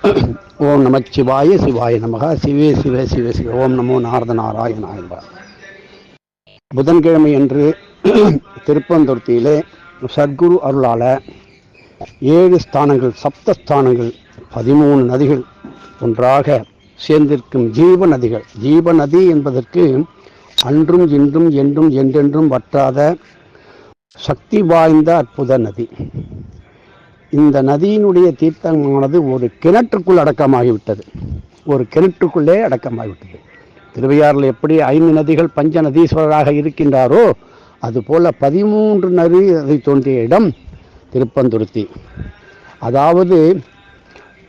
ஓம் நம சிவாய சிவாய நமக. சிவே சிவ சிவ சிவ. ஓம் நமோ நாரத நாராயணாய என்பார் புதன்கிழமை அன்று திருப்பந்துருத்தியிலே சத்குரு அருளால ஏழு ஸ்தானங்கள் சப்த ஸ்தானங்கள் பதிமூணு நதிகள் ஒன்றாக சேர்ந்திருக்கும் ஜீவ நதிகள். ஜீவ நதி என்பதற்கு அன்றும் இன்றும் என்றும் என்றென்றும் வற்றாத சக்தி வாய்ந்த அற்புத நதி. இந்த நதியினுடைய தீர்த்தமானது ஒரு கிணற்றுக்குள் அடக்கமாகிவிட்டது. ஒரு கிணற்றுக்குள்ளே அடக்கமாகிவிட்டது. திருவையாறில் எப்படி ஐந்து நதிகள் பஞ்ச நதீஸ்வரராக இருக்கின்றாரோ அதுபோல் பதிமூன்று நதி நதி தோன்றிய இடம் திருப்பந்துருத்தி. அதாவது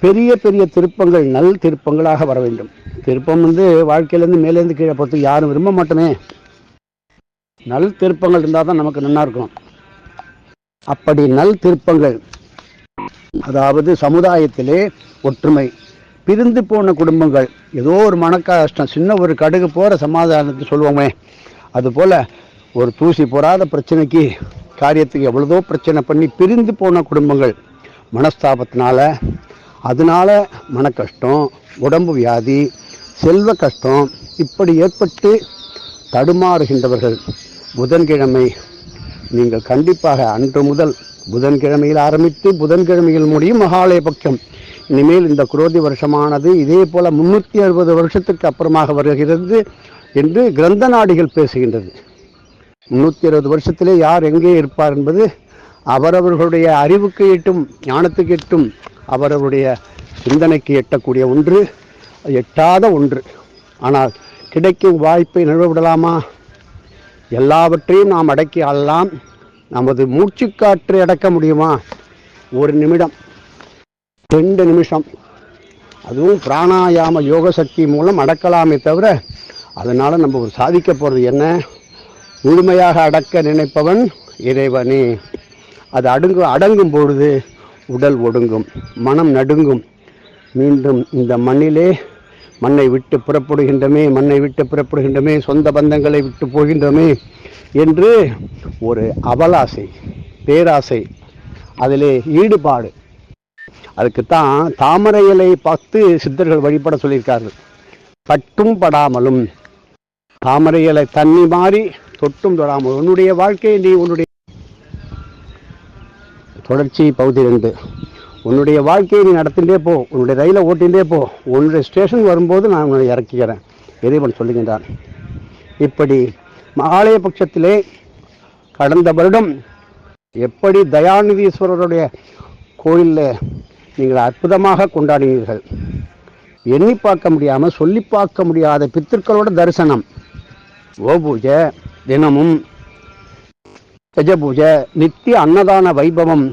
பெரிய பெரிய திருப்பங்கள் நல் திருப்பங்களாக வர வேண்டும். திருப்பம் வந்து வாழ்க்கையிலேருந்து மேலேருந்து கீழே போகிறதுக்கு யாரும் விரும்ப மாட்டோமே. நல் திருப்பங்கள் இருந்தால் தான் நமக்கு நல்லா இருக்கும். அப்படி நல் திருப்பங்கள் அதாவது சமுதாயத்திலே ஒற்றுமை. பிரிந்து போன குடும்பங்கள் ஏதோ ஒரு மனக்கஷ்டம் சின்ன ஒரு கடுகு போகிற சமாதானத்தை சொல்லுவோமே. அதுபோல் ஒரு தூசி போராத பிரச்சனைக்கு காரியத்துக்கு எவ்வளதோ பிரச்சனை பண்ணி பிரிந்து போன குடும்பங்கள். மனஸ்தாபத்தினால அதனால மன கஷ்டம் உடம்பு வியாதி செல்வ கஷ்டம் இப்படி ஏற்பட்டு தடுமாறுகின்றவர்கள். புதன்கிழமை நீங்கள் கண்டிப்பாக அன்று முதல் புதன்கிழமையில் ஆரம்பித்து புதன்கிழமையில் முடியும் மகாலய பட்சம் இனிமேல் இந்த குரோதி வருஷமானது இதே போல முன்னூற்றி அறுபது வருஷத்துக்கு அப்புறமாக வருகிறது என்று கிரந்த நாடிகள் பேசுகின்றது. முன்னூற்றி அறுபது வருஷத்திலே யார் எங்கே இருப்பார் என்பது அவரவர்களுடைய அறிவுக்கு எட்டும் ஞானத்துக்கு எட்டும் அவரவருடைய சிந்தனைக்கு எட்டக்கூடிய ஒன்று எட்டாத ஒன்று. ஆனால் கிடைக்கும் வாய்ப்பை நிறுவ விடலாமா? எல்லாவற்றையும் நாம் அடக்கி ஆளலாம். நமது மூச்சுக்காற்றை அடக்க முடியுமா? ஒரு நிமிடம். ரெண்டு நிமிஷம். அதுவும் பிராணாயாம யோக சக்தி மூலம் அடக்கலாமே தவிர அதனால் நம்ம ஒரு சாதிக்க போகிறது என்ன? முழுமையாக அடக்க நினைப்பவன் இறைவனே. அது அடுங்கு அடங்கும் பொழுது உடல் ஒடுங்கும் மனம் நடுங்கும். மீண்டும் இந்த மண்ணிலே மண்ணை விட்டு புறப்படுகின்றமே மண்ணை விட்டு புறப்படுகின்றமே சொந்த பந்தங்களை விட்டு போகின்றமே என்று ஒரு அவலாசை பேராசை அதிலே ஈடுபாடு. அதுக்குத்தான் தாமரை இலை பார்த்து சித்தர்கள் வழிபட சொல்லியிருக்கார்கள். பட்டும் படாமலும் தாமரை இலை தண்ணி மாறி தொட்டும் தொடாமல் உன்னுடைய வாழ்க்கையை நீ உன்னுடைய தொடர்ச்சி பகுதி ரெண்டு. உன்னுடைய வாழ்க்கையை நீ நடத்திட்டே போ உன்னுடைய ரயிலை ஓட்டிகிட்டே போ உன்னுடைய ஸ்டேஷன் வரும்போது நான் உன்னை இறக்கிக்கிறேன் இறைவன் சொல்லுகின்றான் இப்படி மகாலய பட்சத்திலே கடந்த வருடம் எப்படி தயாநிதீஸ்வரருடைய கோயிலில் நீங்கள் அற்புதமாக கொண்டாடினீர்கள். எண்ணி பார்க்க முடியாமல் சொல்லி பார்க்க முடியாத பித்திருக்களோட தரிசனம். ஓ பூஜை தினமும் கஜ பூஜை நித்திய அன்னதான வைபவம்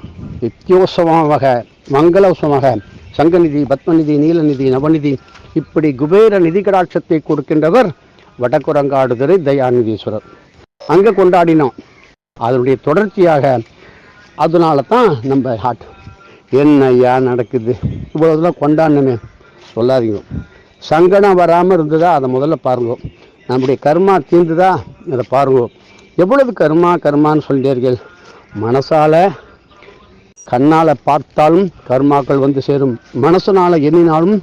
நித்தியோத்சவமாக மங்களோத்சவமாக சங்கநிதி பத்மநிதி நீலநிதி நவநிதி இப்படி குபேர நிதி கடாட்சத்தை கொடுக்கின்றவர் வடக்குரங்காடுதுறை தயாநிதீஸ்வரர் அங்கே கொண்டாடினோம். அதனுடைய தொடர்ச்சியாக அதனால தான் நம்ம ஹார்ட் என்ன ஐயா நடக்குது? இவ்வளோதெல்லாம் கொண்டாடணுமே. சொல்லாதீங்க. சங்கடம் வராமல் இருந்ததா? அதை முதல்ல பாருங்க. நம்முடைய கர்மா தீர்ந்துதா? அதை பாருங்க. எவ்வளவு கர்மா கர்மான்னு சொல்லிட்டீர்கள்? மனசால் கண்ணால் பார்த்தாலும் கர்மாக்கள் வந்து சேரும். மனசனால் எண்ணினாலும்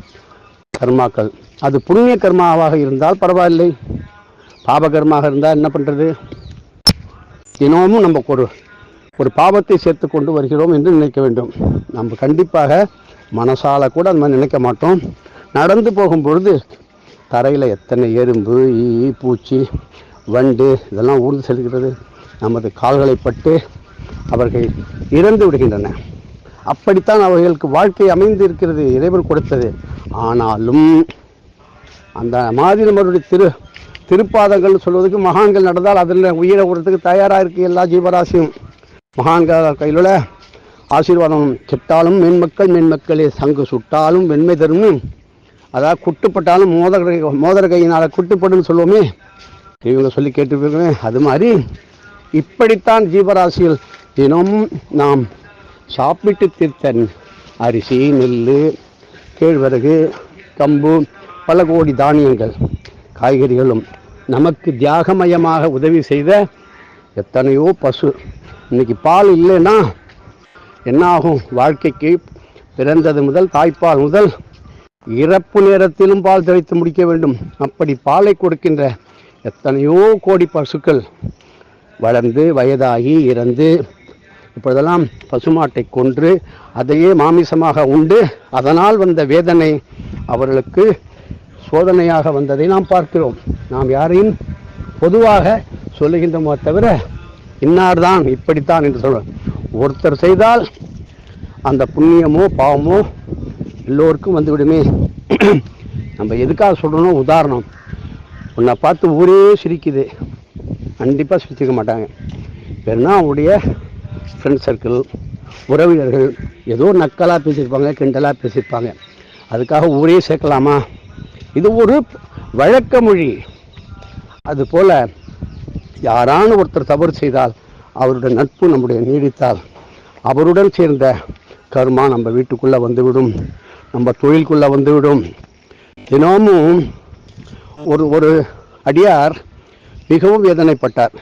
கர்மாக்கள். அது புண்ணிய கர்மாவாக இருந்தால் பரவாயில்லை. பாபகர்மாக இருந்தால் என்ன பண்ணுறது தினமும் நம்ம ஒரு ஒரு பாவத்தை சேர்த்து கொண்டு வருகிறோம் என்று நினைக்க வேண்டும். நம்ம கண்டிப்பாக மனசால கூட அந்த மாதிரி நினைக்க மாட்டோம். நடந்து போகும் பொழுது தரையில் எத்தனை எறும்பு ஈ பூச்சி வண்டு இதெல்லாம் ஊர்ந்து செல்கிறது. நமது கால்களை பட்டு அவர்கள் இறந்து விடுகின்றன. அப்படித்தான் அவர்களுக்கு வாழ்க்கை அமைந்து இருக்கிறது இறைவன் கொடுத்தது. ஆனாலும் அந்த மாதிரிமருடைய திரு திருப்பாதங்கள்னு சொல்வதற்கு மகான்கள் நடந்தால் அதில் உயிரை விடுறதுக்கு தயாராக இருக்குது எல்லா ஜீவராசியும். மகான்கள் கையில் ஆசீர்வாதம் செட்டாலும் மென்மக்கள் மென்மக்களே சங்கு சுட்டாலும் வெண்மை தரும். அதாவது குட்டுப்பட்டாலும் மோதர கையினால் குட்டுப்படும் சொல்லுவோமே. இவங்க சொல்லி கேட்டுருக்கேன் அது மாதிரி இப்படித்தான் ஜீவராசியில் தினமும் நாம் சாப்பிட்டு தீர்த்தன். அரிசி நெல் கேழ்வரகு கம்பு பல கோடி தானியங்கள் காய்கறிகளும் நமக்கு தியாகமயமாக உதவி செய்த எத்தனையோ பசு. இன்னைக்கு பால் இல்லைன்னா என்ன ஆகும் வாழ்க்கைக்கு பிறந்தது முதல் தாய்ப்பால் முதல். இறப்பு நேரத்திலும் பால் தெளித்து முடிக்க வேண்டும். அப்படி பாலை கொடுக்கின்ற எத்தனையோ கோடி பசுக்கள் வளர்ந்து வயதாகி இறந்து இப்பொழுதெல்லாம் பசுமாட்டை கொன்று அதையே மாமிசமாக உண்டு. அதனால் வந்த வேதனை அவர்களுக்கு சோதனையாக வந்ததை நாம் பார்க்கிறோம். நாம் யாரையும் பொதுவாக சொல்லுகின்றோமோ தவிர இன்னார்தான் இப்படித்தான் என்று சொல்கிறோம் ஒருத்தர் செய்தால் அந்த புண்ணியமோ பாவமோ எல்லோருக்கும் வந்துவிடுமே. நம்ம எதுக்காக சொல்கிறோம் உதாரணம். உன்னை பார்த்து ஊரே சிரிக்குது. கண்டிப்பாக சிரிச்சிக்க மாட்டாங்க. வேறுனா அவனுடைய ஃப்ரெண்ட் சர்க்கிள் உறவினர்கள் ஏதோ நக்கலாக பேசியிருப்பாங்க கிண்டலாக பேசியிருப்பாங்க. அதுக்காக ஊரே சேர்க்கலாமா? இது ஒரு வழக்க மொழி அதுபோல் யாரான ஒருத்தர் தவறு செய்தால் அவருடைய நட்பு நம்முடைய நீடித்தால் அவருடன் சேர்ந்த கர்மா நம்ம வீட்டுக்குள்ளே வந்துவிடும் நம்ம தொழிலுக்குள்ளே வந்துவிடும். தினமும் ஒரு ஒரு அடியார் மிகவும் வேதனைப்பட்டார்.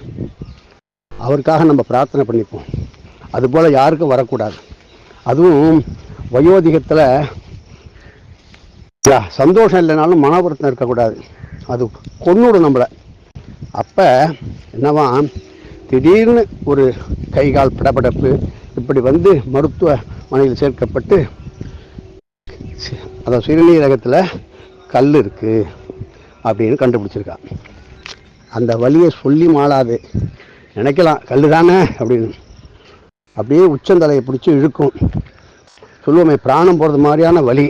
அவருக்காக நம்ம பிரார்த்தனை பண்ணிப்போம். அதுபோல் யாருக்கும் வரக்கூடாது. அதுவும் வயோதிகத்தில் சந்தோஷம் இல்லைனாலும் மன வருத்தம் இருக்கக்கூடாது. அது கொண்டுடும் நம்மளை. அப்போ என்னவா திடீர்னு ஒரு கை கால் படபடப்பு இப்படி வந்து மருத்துவமனையில் சேர்க்கப்பட்டு அந்த சிறுநீரகத்தில் கல் இருக்குது அப்படின்னு கண்டுபிடிச்சிருக்கான் அந்த வலியை சொல்லி மாளாது. நினைக்கலாம் கல் தானே அப்படின்னு. அப்படியே உச்சந்தலையை பிடிச்சி இழுக்கும். சொல்லுவோமே பிராணம் போகிறது மாதிரியான வலி.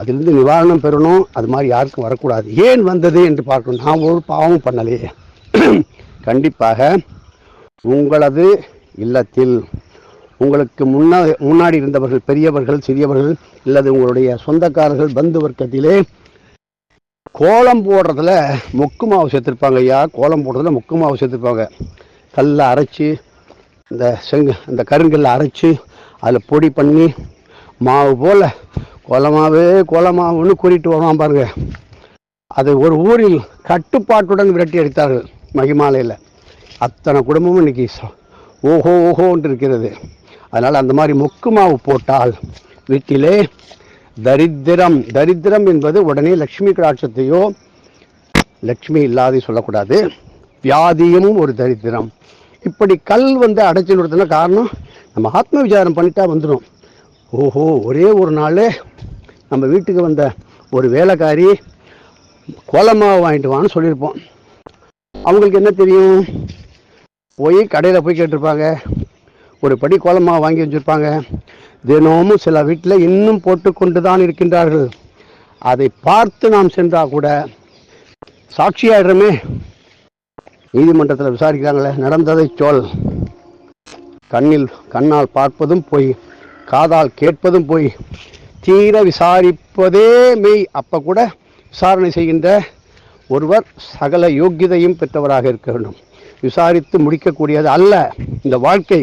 அதிலிருந்து நிவாரணம் பெறணும். அது மாதிரி யாருக்கும் வரக்கூடாது. ஏன் வந்தது என்று பார்க்கணும். நான் ஒரு பாவமும் பண்ணலையே. கண்டிப்பாக உங்களது இல்லத்தில் உங்களுக்கு முன்னா முன்னாடி இருந்தவர்கள் பெரியவர்கள் சிறியவர்கள் இல்லது உங்களுடைய சொந்தக்காரர்கள் பந்து வர்க்கத்திலே கோலம் போடுறதுல மொக்கு மாவு சேர்த்துருப்பாங்க ஐயா. கோலம் போடுறதுல மொக்கு மாவு சேர்த்துருப்பாங்க. கல்லை அரைச்சி இந்த செங்க இந்த கருங்கல்ல அரைச்சி அதில் பொடி பண்ணி மாவு போல் கோலமாவே கோலமாவுன்னு கூறிட்டு வருவான் பாருங்க. அது ஒரு ஊரில் கட்டுப்பாட்டுடன் விரட்டி அடித்தார்கள் மகிமாலையில். அத்தனை குடும்பமும் இன்னைக்கு ச- ஓஹோ ஓஹோன்ட்டு இருக்கிறது. அதனால் அந்த மாதிரி மொக்கு மாவு போட்டால் வீட்டிலே தரித்திரம் தரித்திரம் என்பது உடனே லக்ஷ்மி கடாட்சத்தையோ லக்ஷ்மி இல்லாத சொல்லக்கூடாது. வியாதியும் ஒரு தரித்திரம். இப்படி கல் வந்து அடைச்சி நிறுத்தின காரணம் நம்ம ஆத்ம விசாரம் பண்ணிட்டா வந்துடும் ஓஹோ ஒரே ஒரு நாள் நம்ம வீட்டுக்கு வந்த ஒரு வேலைக்காரி கோலமாவை வாங்கிட்டு வான்னு சொல்லியிருப்போம். அவங்களுக்கு என்ன தெரியும்? போய் கடையில் போய் கேட்டிருப்பாங்க. ஒரு படி கோலமாக வாங்கி வச்சுருப்பாங்க. தினமும் சில வீட்டில் இன்னும் போட்டு கொண்டு தான் இருக்கின்றார்கள். அதை பார்த்து நாம் சென்றால் கூட சாட்சியாயிடுறமே. நீதிமன்றத்தில் விசாரிக்கிறாங்களே நடந்ததை சொல். கண்ணில் கண்ணால் பார்ப்பதும் போய் காதால் கேட்பதும் போய் தீர விசாரிப்பதே மெய். அப்போ கூட விசாரணை செய்கின்ற ஒருவர் சகல யோக்கியதையும் பெற்றவராக இருக்க வேண்டும். விசாரித்து முடிக்கக்கூடியது அல்ல. இந்த வாழ்க்கை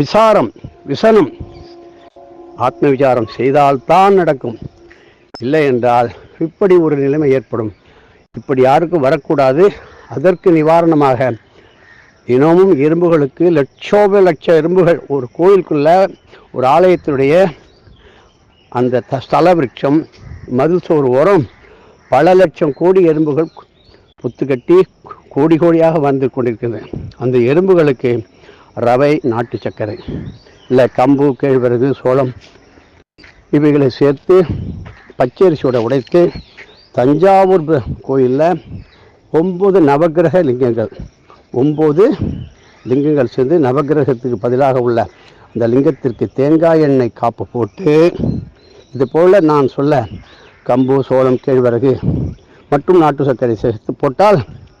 விசாரம் விசனம் ஆத்ம விசாரம் செய்தால்தான் நடக்கும். இல்லை என்றால் இப்படி ஒரு நிலைமை ஏற்படும். இப்படி யாருக்கும் வரக்கூடாது. அதற்கு நிவாரணமாக தினமும் எறும்புகளுக்கு லட்சோப லட்ச எறும்புகள் ஒரு கோயிலுக்குள்ள ஒரு ஆலயத்தினுடைய அந்த த- ஸ்தல விருட்சம் மதில் சோறு ஓரம் பல லட்சம் கோடி எறும்புகள் புத்து கட்டி கோடி கோடியாக வந்து கொண்டிருக்கிறது. அந்த எறும்புகளுக்கு ரவை நாட்டு சர்க்கரை இல்லை கம்பு கேழ்வரகு சோளம் இவைகளை சேர்த்து பச்சரிசியோட உடைத்து தஞ்சாவூர் கோயிலில் ஒம்பது நவக்கிரக லிங்கங்கள். ஒம்பது லிங்கங்கள் சேர்ந்து நவக்கிரகத்துக்கு பதிலாக உள்ள அந்த லிங்கத்திற்கு தேங்காய் எண்ணெய் காப்பு போட்டு இது போல் நான் சொல்ல கம்பு சோளம் கேழ்வரகு மற்றும் நாட்டு சர்க்கரை சேர்த்து போட்டால்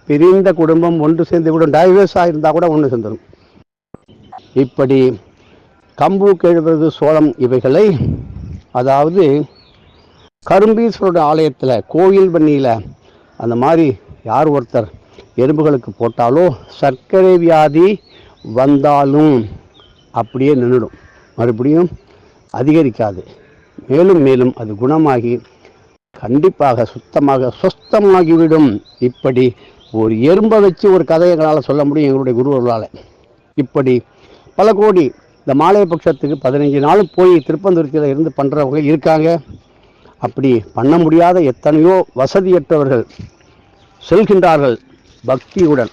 பிரிந்த குடும்பம் ஒன்று சேர்ந்து விடும் டைவர்ஸ் ஆயிருந்தால் கூட ஒன்று சேர்ந்துடும் இப்படி கம்பு கேழ்வரகு சோளம் இவைகளை அதாவது கரும்பீஸ்வரோட ஆலயத்தில் கோயில் பண்ணியில் அந்த மாதிரி யார் ஒருத்தர் எறும்புகளுக்கு போட்டாலோ சர்க்கரை வியாதி வந்தாலும் அப்படியே நின்றுடும். மறுபடியும் அதிகரிக்காது. மேலும் மேலும் அது குணமாகி கண்டிப்பாக சுத்தமாக சுத்தமாகிவிடும் இப்படி ஒரு எறும்பை வச்சு ஒரு கதையை எங்களால் சொல்ல முடியும் எங்களுடைய குருவர்களால் இப்படி பல கோடி இந்த மாலைய பட்சத்துக்கு பதினஞ்சு நாளும் போய் திருப்பந்துருத்தியில் இருந்து பண்ணுறவங்க இருக்காங்க. அப்படி பண்ண முடியாத எத்தனையோ வசதியற்றவர்கள் செல்கின்றார்கள் பக்தியுடன்.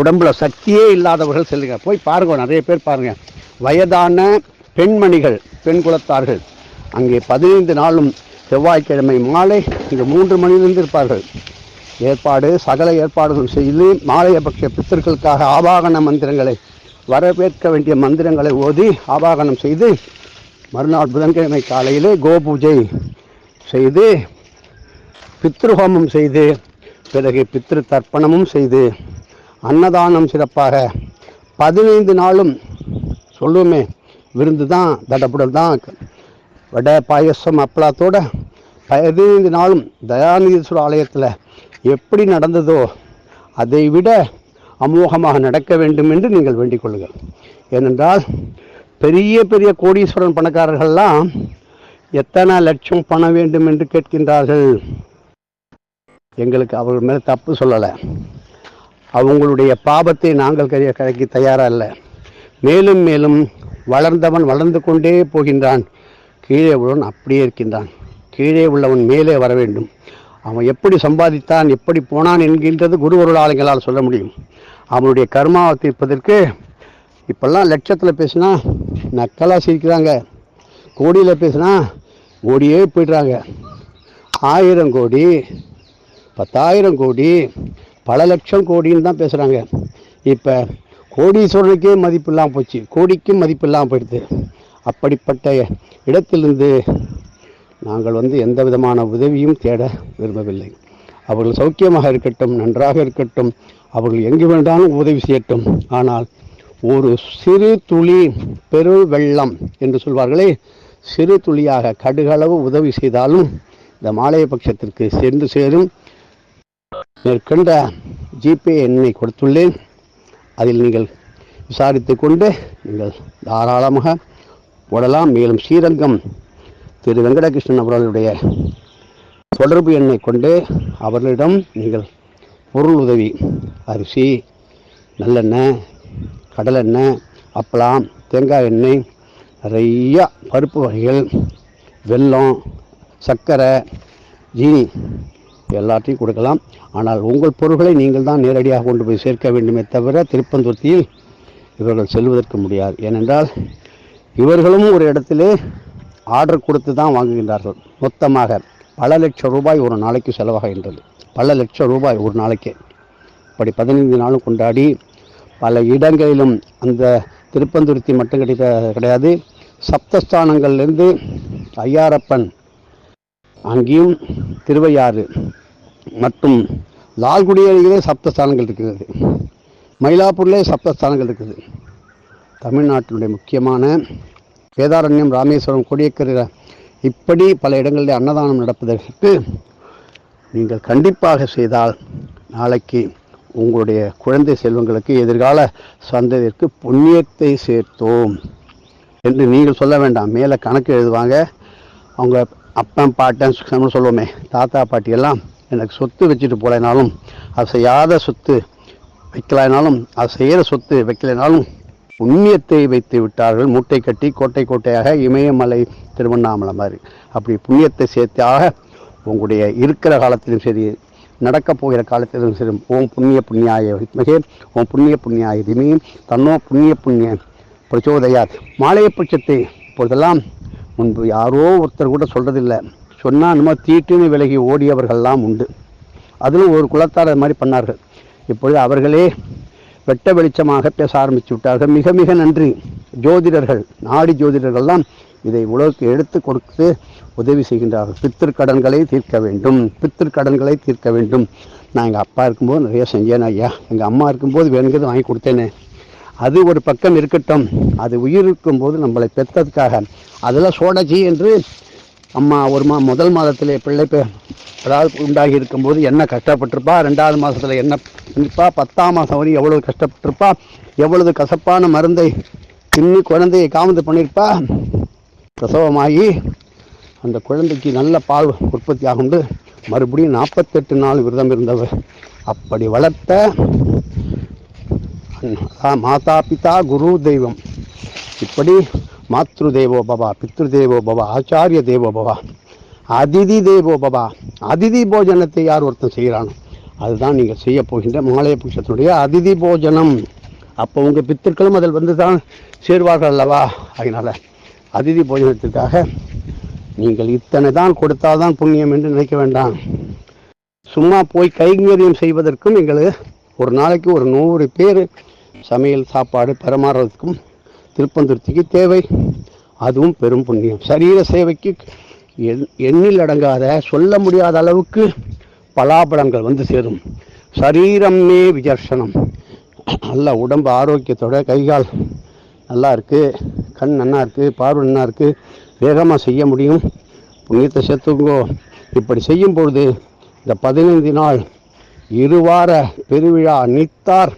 உடம்புல சக்தியே இல்லாதவர்கள் செல்லுங்க. போய் பாருங்க நிறைய பேர் பாருங்கள் வயதான பெண்மணிகள் பெண் குலத்தார்கள் அங்கே பதினைந்து நாளும் செவ்வாய்க்கிழமை மாலை இங்கு மூன்று மணியிலிருந்து இருப்பார்கள் ஏற்பாடு சகல ஏற்பாடுகள் செய்து மாலையபக்ஷ பித்தர்களுக்காக ஆவாகன மந்திரங்களை வரவேற்க வேண்டிய மந்திரங்களை ஓதி ஆவாகனம் செய்து மறுநாள் புதன்கிழமை காலையிலே கோபூஜை செய்து பித்ருஹோமம் செய்து பிறகு பித்ரு தர்ப்பணமும் செய்து அன்னதானம் சிறப்பாக பதினைந்து நாளும் சொல்லுவோமே விருந்து தான் தடப்புடல் தான் வடை பாயசம் அப்பளத்தோட பதினைந்து நாளும் தயாநிதீஸ்வரர் ஆலயத்தில் எப்படி நடந்ததோ அதை விட அமோகமாக நடக்க வேண்டும் என்று நீங்கள் வேண்டிக் கொள்ளுங்கள். ஏனென்றால் பெரிய பெரிய கோடீஸ்வரன் பணக்காரர்கள்லாம் எத்தனை லட்சம் பணம் வேண்டும் என்று கேட்கின்றார்கள். எங்களுக்கு அவர்கள் மேலே தப்பு சொல்லலை. அவங்களுடைய பாபத்தை நாங்கள் கரிய கரைக்கு தயாராக இல்லை மேலும் மேலும் வளர்ந்தவன் வளர்ந்து கொண்டே போகின்றான். கீழே உள்ளவன் அப்படியே இருக்கின்றான். கீழே உள்ளவன் மேலே வர வேண்டும். அவன் எப்படி சம்பாதித்தான் எப்படி போனான் என்கின்றது குருவருளாளங்களால் சொல்ல முடியும். அவனுடைய கர்மாவை தீர்ப்பதற்கு இப்பெல்லாம் லட்சத்தில் பேசினா நக்கலாக சிரிக்கிறாங்க. கோடியில் பேசினா ஓடியே போய்ட்றாங்க. ஆயிரம் கோடி பத்தாயிரம் கோடி பல லட்சம் கோடின்னு தான் பேசுகிறாங்க இப்போ கோடீஸ்வரனுக்கே மதிப்பு இல்லாமல் போச்சு. கோடிக்கும் மதிப்பு இல்லாமல் போயிடுது. அப்படிப்பட்ட இடத்திலிருந்து நாங்கள் வந்து எந்த விதமான உதவியும் தேட விரும்பவில்லை. அவர்கள் சௌக்கியமாக இருக்கட்டும் நன்றாக இருக்கட்டும் அவர்கள் எங்கு வேண்டாலும் உதவி செய்யட்டும். ஆனால் ஒரு சிறு துளி பெரு வெள்ளம் என்று சொல்வார்களே சிறு துளியாக கடுகளவு உதவி செய்தாலும் இந்த மாலைய பட்சத்திற்கு சென்று சேரும். மேற்கண்ட ஜிபே எண்ணை கொடுத்துள்ளேன். அதில் நீங்கள் விசாரித்து கொண்டு நீங்கள் தாராளமாக போடலாம் மேலும் ஸ்ரீரங்கம் திரு வெங்கடகிருஷ்ணன் அவர்களுடைய தொடர்பு எண்ணை கொண்டு அவர்களிடம் நீங்கள் பொருள் உதவி அரிசி நல்லெண்ணெய் கடலெண்ணெய் அப்பளம் தேங்காய் எண்ணெய் நிறையா பருப்பு வகைகள் வெல்லம் சர்க்கரை ஜீனி எல்லாத்தையும் கொடுக்கலாம். ஆனால் உங்கள் பொருட்களை நீங்கள் தான் நேரடியாக கொண்டு போய் சேர்க்க வேண்டுமே தவிர திருப்பந்துர்த்தியில் இவர்கள் செல்வதற்கு முடியாது. ஏனென்றால் இவர்களும் ஒரு இடத்திலே ஆர்டர் கொடுத்து தான் வாங்குகின்றார்கள். மொத்தமாக பல லட்சம் ரூபாய் ஒரு நாளைக்கு செலவாகின்றது. பல லட்சம் ரூபாய் ஒரு நாளைக்கு. இப்படி பதினைந்து நாளும் கொண்டாடி பல இடங்களிலும் அந்த திருப்பந்துருத்தி மட்டும் கிடைக்க கிடையாது. சப்தஸ்தானங்கள்லேருந்து ஐயாரப்பன் அங்கேயும் திருவையாறு மற்றும் லால்குடி சப்தஸ்தானங்கள் இருக்கிறது. மயிலாப்பூர்லேயே சப்தஸ்தானங்கள் இருக்குது. தமிழ்நாட்டினுடைய முக்கியமான வேதாரண்யம் ராமேஸ்வரம் கொடியக்கரை இப்படி பல இடங்களில் அன்னதானம் நடப்பதற்கு நீங்கள் கண்டிப்பாக செய்தால் நாளைக்கு உங்களுடைய குழந்தை செல்வங்களுக்கு எதிர்கால சந்ததிற்கு புண்ணியத்தை சேர்த்தோம் என்று நீங்கள் சொல்ல வேண்டாம். மேலே கணக்கு எழுதுவாங்க. அவங்க அப்பன் பாட்டன் நம்ம சொல்லுவோமே தாத்தா பாட்டி எல்லாம் எனக்கு சொத்து வச்சுட்டு போகலைனாலும் அது செய்யாத சொத்து வைக்கலைனாலும் அது செய்கிற சொத்து வைக்கலைனாலும் புண்ணியத்தை வைத்து விட்டார்கள். மூட்டை கட்டி கோட்டை கோட்டையாக இமயமலை திருவண்ணாமலை மாதிரி. அப்படி புண்ணியத்தை சேர்த்தாக உங்களுடைய இருக்கிற காலத்திலும் சரி நடக்கப் போகிற காலத்திலும் சரி ஓம் புண்ணிய புண்ணியாய வித்மகே ஓம் புண்ணிய புண்ணியாய திமி தன்னோ புண்ணிய புண்ணிய பிரச்சோதையார் மாலைய பட்சத்தை இப்பொழுதெல்லாம் முன்பு யாரோ ஒருத்தர் கூட சொல்கிறதில்ல சொன்னால் நம்ம தீட்டுன்னு விலகி ஓடியவர்கள்லாம் உண்டு. அதிலும் ஒரு குலத்தார் அது மாதிரி பண்ணார்கள். இப்பொழுது அவர்களே வெட்ட வெளிச்சமாக பேச ஆரம்பித்து விட்டார்கள் மிக மிக நன்றி. ஜோதிடர்கள் நாடி ஜோதிடர்கள்லாம் இதை உலகுக்கு எடுத்து கொடுத்து உதவி செய்கின்றார்கள். பித்திருக்கடன்களை தீர்க்க வேண்டும். பித்திருக்கடன்களை தீர்க்க வேண்டும். நான் எங்கள் அப்பா இருக்கும்போது நிறைய செஞ்சேன் ஐயா. எங்கள் அம்மா இருக்கும்போது வேணுங்கிறது வாங்கி கொடுத்தேனே. அது ஒரு பக்கம் இருக்கட்டும். அது உயிர் இருக்கும்போது நம்மளை பெற்றதுக்காக. அதெல்லாம் சோடஜி என்று அம்மா ஒரு மா முதல் மாதத்தில் பிள்ளை அதாவது உண்டாகி இருக்கும்போது என்ன கஷ்டப்பட்டிருப்பா? ரெண்டாவது மாதத்தில் என்ன பண்ணிருப்பா பத்தாம் மாதம் வரையும் எவ்வளவு கஷ்டப்பட்டிருப்பா? எவ்வளவு கசப்பான மருந்தை தின்னி குழந்தையை காமந்து பண்ணியிருப்பா? பிரசவமாகி அந்த குழந்தைக்கு நல்ல பால் உற்பத்தி ஆகுண்டு மறுபடியும் நாற்பத்தெட்டு நாள் விரதம் இருந்தவர் அப்படி வளர்த்த மாதா பிதா குரு தெய்வம். இப்படி மாத்ரு தேவோ பவா பித்ரு தேவோ பவா ஆச்சாரிய தேவோ பவா அதிதி தேவோ பவா அதிதி போஜனத்தை யார் ஒருத்தன் செய்கிறானோ அதுதான் நீங்கள் செய்ய போகின்ற மாலய புருஷத்தினுடைய அதிதி போஜனம் அப்போ உங்கள் பித்திருக்களும் அதில் வந்து தான் சேர்வார்கள் அல்லவா? அதனால் அதிதி போஜனத்திற்காக நீங்கள் இத்தனை தான் கொடுத்தால்தான் புண்ணியம் என்று நினைக்க வேண்டாம். சும்மா போய் கைங்கரியம் செய்வதற்கும் எங்களுக்கு ஒரு நாளைக்கு ஒரு நூறு பேர் சமையல் சாப்பாடு பரிமாறுறதுக்கும் திருப்பந்துருத்திக்கு தேவை. அதுவும் பெரும் புண்ணியம். சரீர சேவைக்கு எண்- எண்ணில் அடங்காத சொல்ல முடியாத அளவுக்கு பலாபலங்கள் வந்து சேரும். சரீரமே விஜர்சனம் நல்ல உடம்பு ஆரோக்கியத்தோட கைகால் நல்லா இருக்குது கண் நல்லா இருக்குது பார்வை நல்லா இருக்குது வேகமாக செய்ய முடியும். புண்ணியத்தை சேர்த்துங்கோ இப்படி செய்யும் பொழுது இந்த பதினைந்து நாள் இருவார பெருவிழா நீத்தார்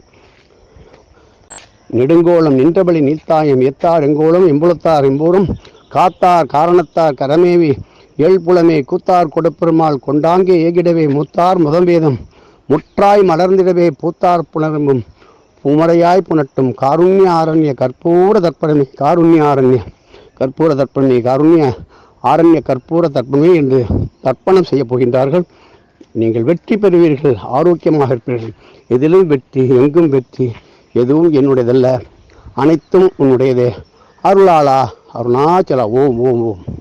நெடுங்கோலம் நின்றபடி நீத்தாயம் எத்தார் எங்கோலம் எம்புலத்தார் எம்பூரும் காத்தார் காரணத்தார் கரமேவி ஏழ்புலமே கூத்தார் கொடுப்பெருமாள் கொண்டாங்கே ஏகிடவே மூத்தார் முதம்பேதம் முற்றாய் மலர்ந்திடவே பூத்தார் புனரம்பும் புமரையாய் புனட்டும் காருண்ய ஆரண்ய கற்பூர தர்ப்பணமே காருண்ய ஆரண்ய கற்பூர தர்ப்பணமே காருண்ய ஆரண்ய கற்பூர தர்ப்பணமே என்று தர்ப்பணம் செய்யப் போகின்றார்கள். நீங்கள் வெற்றி பெறுவீர்கள் ஆரோக்கியமாக இருப்பீர்கள். எதிலும் வெற்றி எங்கும் வெற்றி. எதுவும் என்னுடையதல்ல. அனைத்தும் உன்னுடையதே. அருளாளா அருணாச்சலா ஓம் ஓம் ஓம்.